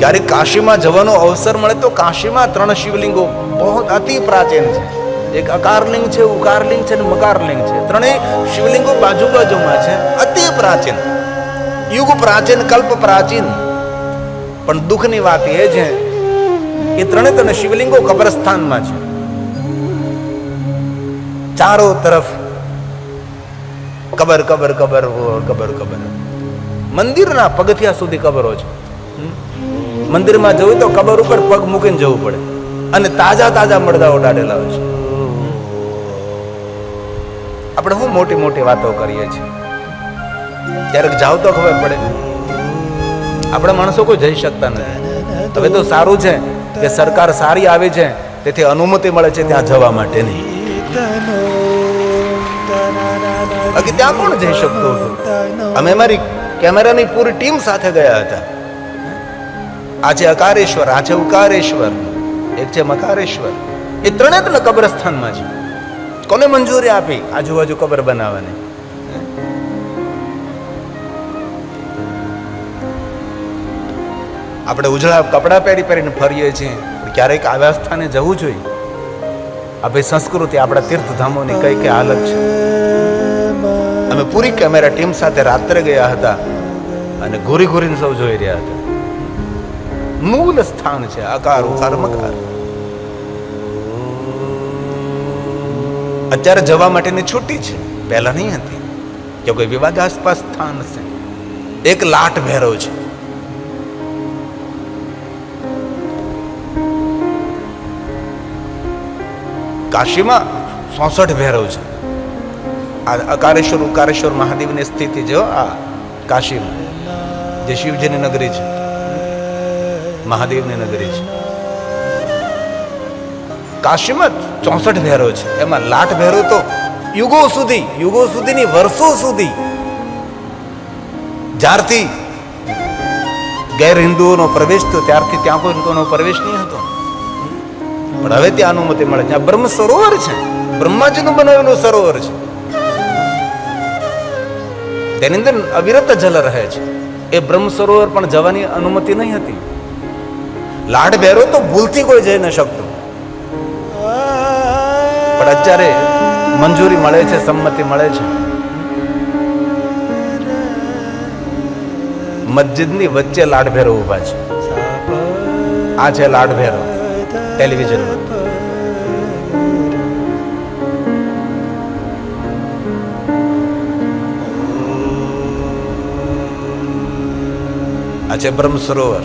ક્યારેક કાશીમાં જવાનો અવસર મળે તો કાશીમાં ત્રણ શિવલિંગો બહુ અતિ પ્રાચીન છે. એક અકારલિંગ છે, ઉકારલિંગ છે અને મકારલિંગ છે. ત્રણેય શિવલિંગો બાજુ બાજુમાં છે. અતિ પ્રાચીન. યુગ પ્રાચીન, કલ્પ પ્રાચીન. પણ દુઃખની વાત એ છે એ ત્રણે ત્રણ શિવલિંગો કબ્રસ્તાનમાં છે. ચારો તરફ કબર કબર કબર કબર કબર. મંદિરના પગથિયા સુધી કબરો છે? મંદિરમાં જવું તો કબર ઉપર પગ મૂકીને જવું પડે. અને તાજા તાજા મડદા ડાઢેલા હોય છે. આપણે શું મોટી મોટી વાતો કરીએ છીએ? ક્યારેક જાવ તો ખબર પડે. આપણે માણસો કોઈ જઈ શકતા નથી. હવે તો સારું છે કે સરકાર સારી આવી છે, તેથી અનુમતિ મળે છે ત્યાં જવા માટેની બાકી ત્યાં કોણ જઈ શકતું હતું? અમે મારી કેમેરાની પૂરી ટીમ સાથે ગયા હતા. આ છે અકારેશ્વર, આજે ઉકારેશ્વર, એક છે મકારેશ્વર એ ત્રણે ત્રણ કબ્રસ્થાનમાં છે. કોને મંજૂરી આપી? આજુબાજુ કબર બનાવવાની. આપણે ઉજળા કપડાં પહેરી પહેરીને ફરીએ છીએ. ક્યારેક આવા સ્થાને જવું જોઈએ. આ ભાઈ સંસ્કૃતિ આપણા તીર્થધામોની કઈ કઈ હાલત છે. અમે પૂરી કેમેરા ટીમ સાથે રાત્રે ગયા હતા અને ઘોરી ઘોરીને સૌ જોઈ રહ્યા હતા. મૂળ સ્થાન છે, આકાર ઉકાર મકાર અત્યારે જવા માટેની છૂટી છે, પહેલા નહીં હતી, કે કોઈ વિવાદાસ્પદ સ્થાન છે એક લાટ ભેરો છે. કાશીમાં ચોસઠ ભૈરવ છે. આ અકારેશ્વર, ઉકારેશ્વર મહાદેવની સ્થિતિ જો, આ કાશીમાં, જે શિવજીની નગરી છે. મહાદેવની નગરી છે. કાશીમાં ચોસઠ ભેરો છે. એમાં લાઠ ભેરો તો યુગો સુધી, યુગો સુધીની વર્ષો સુધી. જ્યારથી ગેર હિન્દુઓનો પ્રવેશ થયો, ત્યારથી ત્યાં કોઈ હિન્દુઓનો પ્રવેશ નહીં હતો. પણ હવે ત્યાં અનુમતિ મળે ત્યાં બ્રહ્મ સરોવર છે. બ્રહ્માજીનું બનાવેલું સરોવર છે. તેની અંદર અવિરત જલ રહે છે. એ બ્રહ્મ સરોવર પણ જવાની અનુમતિ નહીં હતી. લાડ ભેરો તો ભૂલથી કોઈ જઈ ન શકતું. પણ અત્યારે મંજૂરી મળે છે, સંમતિ મળે છે. મસ્જિદની વચ્ચે લાડ ભેરો ઊભા છે. આ છે લાડ ભેરો ટેલિવિઝનમાં આ છે બ્રહ્મ સરોવર.